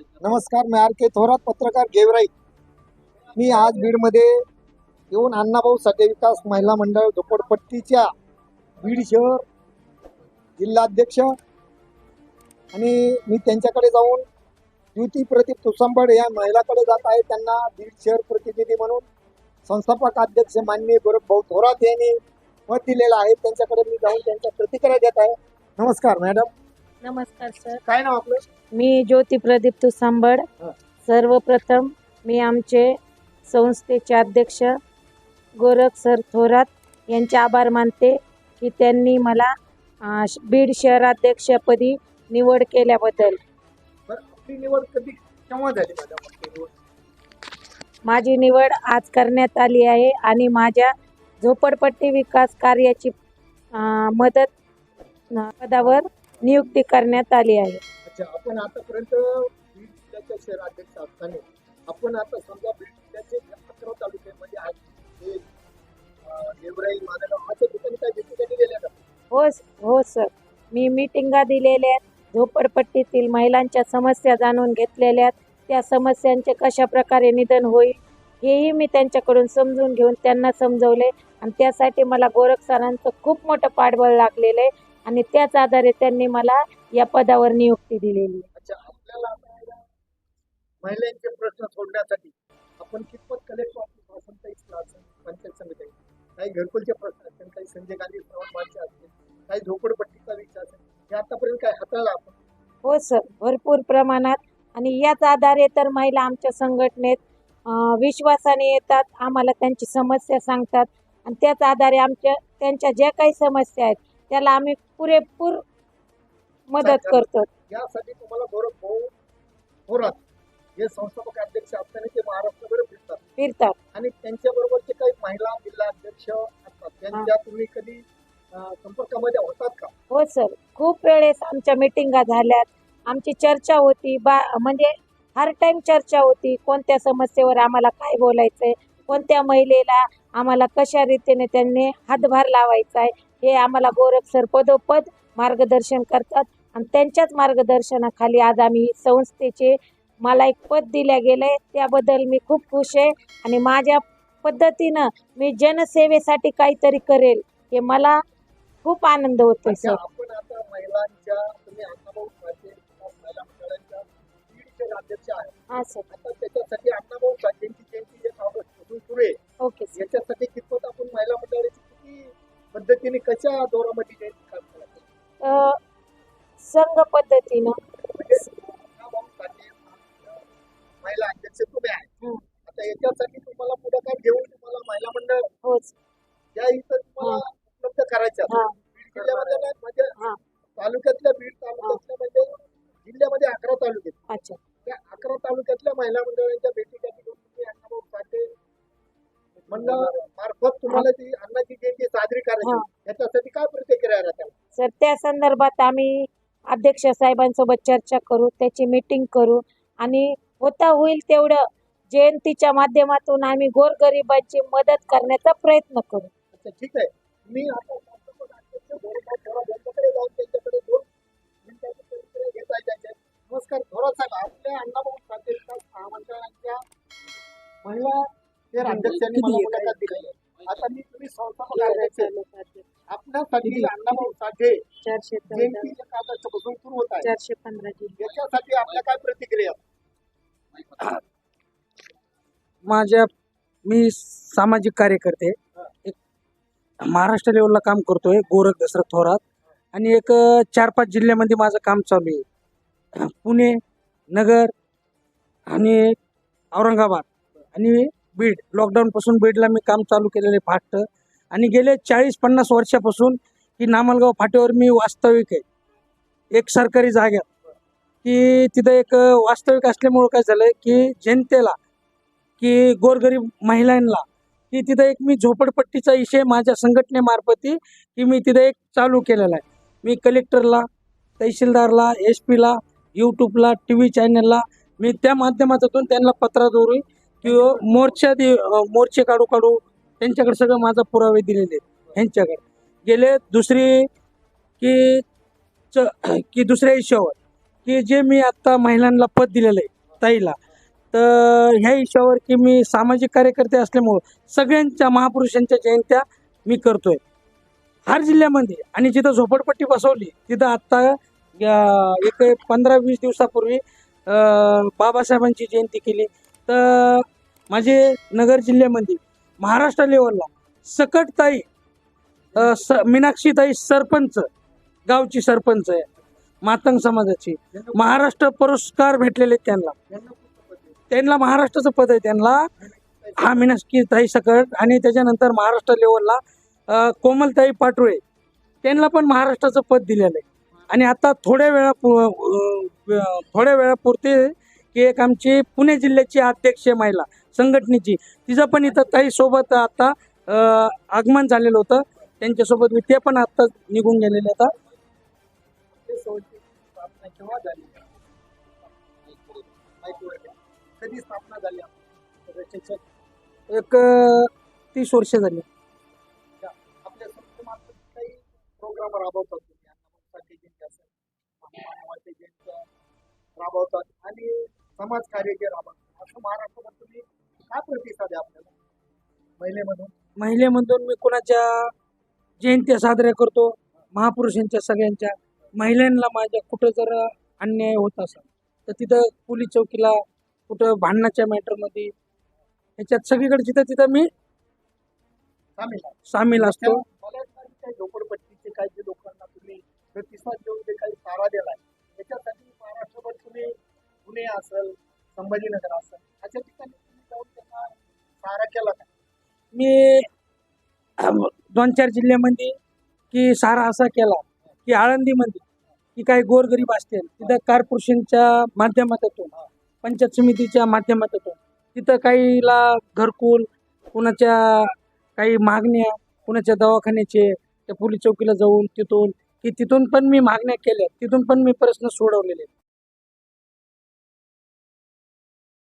नमस्कार मी आर के थोरात पत्रकार गेवराई. मी आज बीडमध्ये येऊन अण्णाभाऊ साठे विकास महिला मंडळ झोपडपट्टीच्या बीड शहर जिल्हाध्यक्ष आणि मी त्यांच्याकडे जाऊन युती प्रदीप तुसंबड या महिलाकडे जात आहे. त्यांना बीड शहर प्रतिनिधी म्हणून संस्थापक अध्यक्ष माननीय भाऊ थोरात यांनी मत दिलेलं आहे. त्यांच्याकडे मी जाऊन त्यांच्या प्रतिक्रिया देत आहे. नमस्कार मॅडम. नमस्कार सर. काय नाव आपलं? मी ज्योती प्रदीप तुसांबड. हा. सर्वप्रथम मी आमचे संस्थेचे अध्यक्ष गोरख सर थोरात यांचे आभार मानते की त्यांनी मला अं, श- बीड शहराध्यक्षपदी निवड केल्याबद्दल. बरं आपली निवड कधी केव्हा झाली मॅडम आपली निवड? माझी निवड आज करण्यात आली आहे आणि माझ्या झोपडपट्टी विकास कार्याची अं, मदत अं, पदावर नियुक्ती करण्यात आली आहे. अच्छा आपण आतापर्यंत बीड जिल्ह्याच्या शहराध्यक्ष असताना आपण आता समजा बीड जिल्ह्याचे अकरा तालुक्यामध्ये आज हे अं, गेवराई मालेगाव अशा ठिकाणी काय भेटी गेल्या का? हो स- हो सर. मी मीटिंगा दिलेल्या आहेत. झोपडपट्टीतील महिलांच्या समस्या जाणून घेतलेल्या आहेत. त्या समस्यांचे कशा प्रकारे निधन होईल हेही मी त्यांच्याकडून समजून घेऊन त्यांना समजवले. आणि त्यासाठी मला गोरख सरांचं खूप मोठं पाठबळ लागलेलं आहे. आणि त्याच आधारे त्यांनी मला या पदावर नियुक्ती दिलेली आहे. अच्छा आपल्याला आता या महिलांचे प्रश्न सोडण्यासाठी आपण कितपत कलेक्टर ऑफिस असेल काही पंचायत समिती. काही घरकुलचे प्रश्न असतील काही संजय गांधी असतील काही झोपडपट्टीचा विषय असेल हे आतापर्यंत काय हाताळलं आपण? हो सर. भरपूर प्रमाणात. आणि याच आधारे तर महिला आमच्या संघटनेत विश्वासाने येतात आम्हाला त्यांची समस्या सांगतात. आणि त्याच आधारे आमच्या त्यांच्या ज्या काही समस्या आहेत त्याला आम्ही पुरेपूर मदत करतो. यासाठी तुम्हाला थोरात हे संस्थापक अध्यक्ष असताना ते महाराष्ट्रभर फिरतात. फिरतात. आणि त्यांच्या बरोबरचे काही महिला जिल्हा अध्यक्ष असतात त्यांच्या तुम्ही कधी संपर्कामध्ये होतात का? हो सर. खूप वेळेस आमच्या मिटिंगा झाल्यात. आमची चर्चा होती. बा म्हणजे हर टाईम चर्चा होती. कोणत्या समस्येवर आम्हाला काय बोलायचं आहे कोणत्या महिलेला आम्हाला कशा रीतीने त्यांनी हातभार लावायचा आहे हे आम्हाला गोरख सर पदोपद मार्गदर्शन करतात. आणि त्यांच्याच मार्गदर्शनाखाली आज आम्ही संस्थेचे मला एक पद दिल्या गेलं आहे त्याबद्दल मी खूप खुश आहे आणि माझ्या पद्धतीनं मी जनसेवेसाठी काहीतरी करेल हे मला खूप आनंद अच्छा, सर. आपण आता याच्यासाठी कितपत आपण महिला मंडळाची किती पद्धतीने कशा दौरामध्ये काम करायचं? संघ पद्धतीनं. म्हणजे महिला अध्यक्ष तुम्ही आहे. आता याच्यासाठी तुम्हाला पुढाकार घेऊन तुम्हाला महिला मंडळ होच. या इथं तुम्हाला उपलब्ध करायचं बीड जिल्ह्यामध्ये नाही, म्हणजे तालुक्यातल्या बीड तालुक्यातल्या म्हणजे जिल्ह्यामध्ये अकरा तालुके. अच्छा. त्या अकरा तालुक्यातल्या महिला मंडळांच्या भेटीगाठी मार्फत तुम्हाला ती अण्णाची जयंती साजरी करायची. याच्यासाठी काय प्रतिक्रिया राहतात? सर त्या संदर्भात आम्ही अध्यक्ष साहेबांसोबत चर्चा करू त्याची मीटिंग करू आणि होता होईल तेवढं जयंतीच्या माध्यमातून आम्ही गोरगरिबांची मदत करण्याचा प्रयत्न करू. अच्छा ठीक आहे. मी अध्यक्षांनी मला मुलाखत दिली. आहे. आता मी तुम्ही संस्थापक अध्यक्ष आहे. आपल्यासाठी अण्णाभाऊ साठे सुरू होत आहे. चारशे पंधरा याच्यासाठी आपल्या काय प्रतिक्रिया? माझ्या मी सामाजिक कार्यकर्ते एक महाराष्ट्र लेवलला काम करतोय गोरख दशरथ थोरात. आणि एक चार पाच जिल्ह्यामध्ये माझं काम चालू आहे. पुणे नगर आणि औरंगाबाद. आणि बीड लॉकडाऊनपासून बीडला मी काम चालू केलेले फास्ट. आणि गेले चाळीस पन्नास वर्षापासून की नामलगाव फाट्यावर मी वास्तविक आहे. एक सरकारी जाग्यात की तिथं एक वास्तविक असल्यामुळं काय झालं की जनतेला की गोरगरीब महिलांना की तिथं एक मी झोपडपट्टीचा विषय माझ्या संघटनेमार्फती की मी तिथं एक चालू केलेला आहे. मी कलेक्टरला तहसीलदारला एस पीला यूट्यूबला टी व्ही चॅनलला मी त्या माध्यमातून त्यांना पत्राद्वारे किंवा मोर्चा दे मोर्चे काढू काढू त्यांच्याकडे सगळं माझा पुरावे दिलेले आहेत ह्यांच्याकडे. गेले दुसरी की च की दुसऱ्या हिशोवर की जे मी आत्ता महिलांना पद दिलेलं आहे ताईला तर ह्या हिश्यावर की मी सामाजिक कार्यकर्ते असल्यामुळं सगळ्यांच्या महापुरुषांच्या जयंत्या मी करतोय. हर जिल्ह्यामध्ये आणि जिथं झोपडपट्टी बसवली तिथं आत्ता एक पंधरा वीस दिवसापूर्वी बाबासाहेबांची जयंती केली. तर माझे नगर जिल्ह्यामध्ये महाराष्ट्र लेवलला सकटताई स मीनाक्षीताई सरपंच गावची सरपंच आहे मातंग समाजाची. महाराष्ट्र पुरस्कार भेटलेले आहेत त्यांना. त्यांना महाराष्ट्राचं पद आहे त्यांना. हा मीनाक्षीताई सकट आणि त्याच्यानंतर महाराष्ट्र लेवलला कोमलताई पाटोळे. त्यांना पण महाराष्ट्राचं पद दिलेलं आहे. आणि आता थोड्या वेळा थोड्या वेळापुरते की एक आमची पुणे जिल्ह्याची अध्यक्ष महिला संघटनेची. तिचं पण इथं काही सोबत आता आगमन झालेलं होतं. त्यांच्यासोबत मी ते पण आता निघून गेलेले आता. कधी स्थापना झाली एक तीस वर्ष झाली. आपल्या काही प्रोग्राम राबवतात राबवतात आणि समाज कार्य जे राबवतात असं महाराष्ट्रात तुम्ही काय प्रतिसाद आहे आपल्याला? महिलेमधून? महिलेमधून मी कोणाच्या जयंत्या साजऱ्या करतो? महापुरुषांच्या सगळ्यांच्या. महिलांना माझ्या कुठं जर अन्याय होत असेल तर तिथं पोलीस चौकीला कुठं भांडणाच्या मॅटरमध्ये ह्याच्यात सगळीकडे जिथं तिथं मी सामील आहे. सामील असतो. मला काही काही झोपडपट्टीचे काही जे लोकांना तुम्ही प्रतिसाद देऊन जे काही चारा दिलाय त्याच्यासाठी महाराष्ट्रभर तुम्ही पुणे असेल संभाजीनगर असेल अशा ठिकाणी तुम्ही जाऊन त्यांना चारा केला का मी दोन चार जिल्ह्यामध्ये म्हणजे, की सारा असा केला की आळंदीमध्ये की काही गोरगरीब असतील तिथं कार्पोरेशनच्या माध्यमातून पंचायत समितीच्या माध्यमातून तिथं काहीला घरकुल कुणाच्या काही मागण्या कुणाच्या दवाखान्याचे त्या पोलीस चौकीला जाऊन तिथून की तिथून पण मी मागण्या केल्या तिथून पण मी प्रश्न सोडवलेले आहेत.